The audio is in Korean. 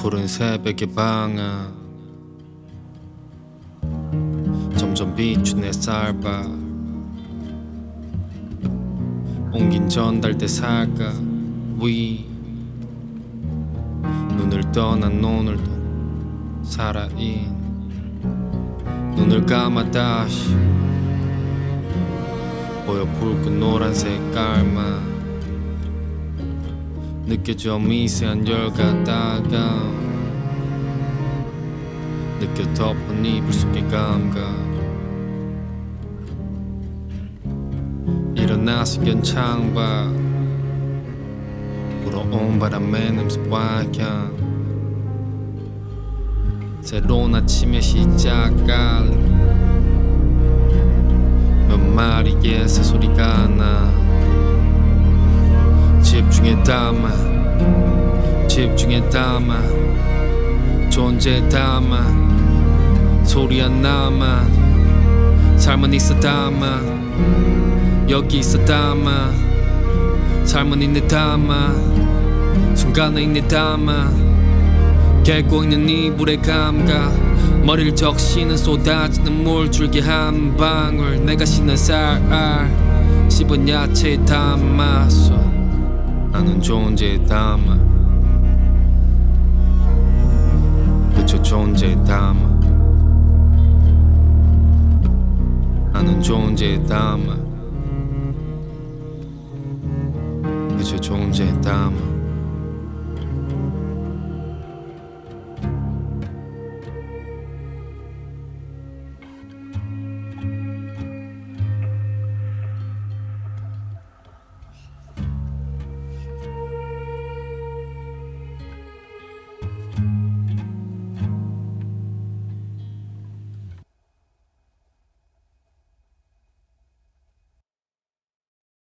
푸른 새벽의 방아. 점점 비춘 햇살바 옮긴 전달대 살까 위. 눈을 떠난 오늘도 살아인 눈을 감아 다시 보여 붉은 노란 색깔만 느껴져 미세한 열과 따가움 느껴 덮은 이불 속의 감각. 일어나서 연창밖. 불어온 바람의 냄새와 향 새로운 아침의 시작 깔리 몇 마리의 새소리가 나 집중해 담아 집중해 담아 존재 담아 소리 안 남아 삶은 있어 담아 여기 있어 담아 삶은 있네 담아 순간에 있네 담아 깨고 있는 이불의 감각 머리를 적시는 쏟아지는 물 줄기 한 방울 내가 씻는 쌀 씹은 야채 담았어 나는 존재에 담아. 그저 존재에 담아. 나는 존재에 담아. 그저 존재에 담아